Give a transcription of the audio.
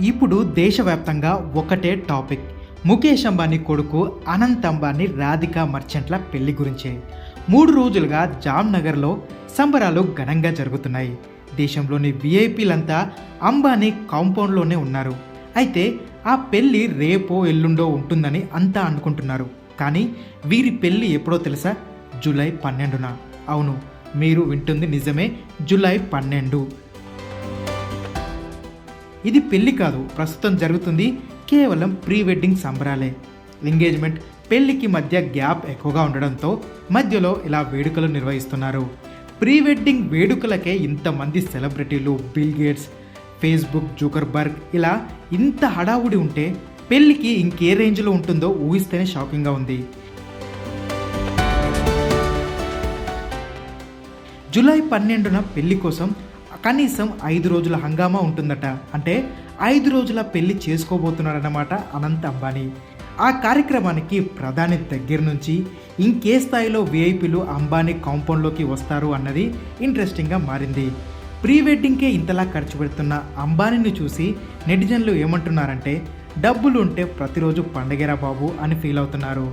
ఇప్పుడు దేశవ్యాప్తంగా ఒకటే టాపిక్. ముఖేష్ అంబానీ కొడుకు అనంత్ అంబానీ రాధికా మర్చెంట్ల పెళ్ళి గురించే. మూడు రోజులుగా జామ్నగర్లో సంబరాలు ఘనంగా జరుగుతున్నాయి. దేశంలోని విఐపీలంతా అంబానీ కాంపౌండ్లోనే ఉన్నారు. అయితే ఆ పెళ్ళి రేపో ఎల్లుండో ఉంటుందని అంతా అనుకుంటున్నారు. కానీ వీరి పెళ్ళి ఎప్పుడో తెలుసా? జూలై పన్నెండున. అవును మీరు వింటుంది నిజమే జూలై పన్నెండు. ఇది పెళ్ళి కాదు ప్రస్తుతం జరుగుతుంది కేవలం ప్రీ వెడ్డింగ్ సంబరాలే. ఎంగేజ్మెంట్ పెళ్ళికి మధ్య గ్యాప్ ఎక్కువగా ఉండడంతో మధ్యలో ఇలా వేడుకలు నిర్వహిస్తున్నారు. ప్రీ వెడ్డింగ్ వేడుకలకే ఇంతమంది సెలబ్రిటీలు బిల్ గేట్స్ ఫేస్బుక్ జూకర్బర్గ్ ఇలా ఇంత హడావుడి ఉంటే పెళ్ళికి ఇంకే రేంజ్లో ఉంటుందో ఊహిస్తేనే షాకింగ్గా ఉంది. జూలై పన్నెండున పెళ్ళి కోసం కనీసం ఐదు రోజుల హంగామా ఉంటుందట. అంటే ఐదు రోజుల పెళ్ళి చేసుకోబోతున్నాడనమాట అనంత్ అంబానీ. ఆ కార్యక్రమానికి ప్రధాని దగ్గర నుంచి ఇంకే స్థాయిలో విఐపీలు అంబానీ కాంపౌండ్లోకి వస్తారు అన్నది ఇంట్రెస్టింగ్గా మారింది. ప్రీ వెడ్డింగ్కే ఇంతలా ఖర్చు పెడుతున్న అంబానీని చూసి నెటిజన్లు ఏమంటున్నారంటే డబ్బులు ఉంటే ప్రతిరోజు పండగేరా బాబు అని ఫీల్ అవుతున్నారు.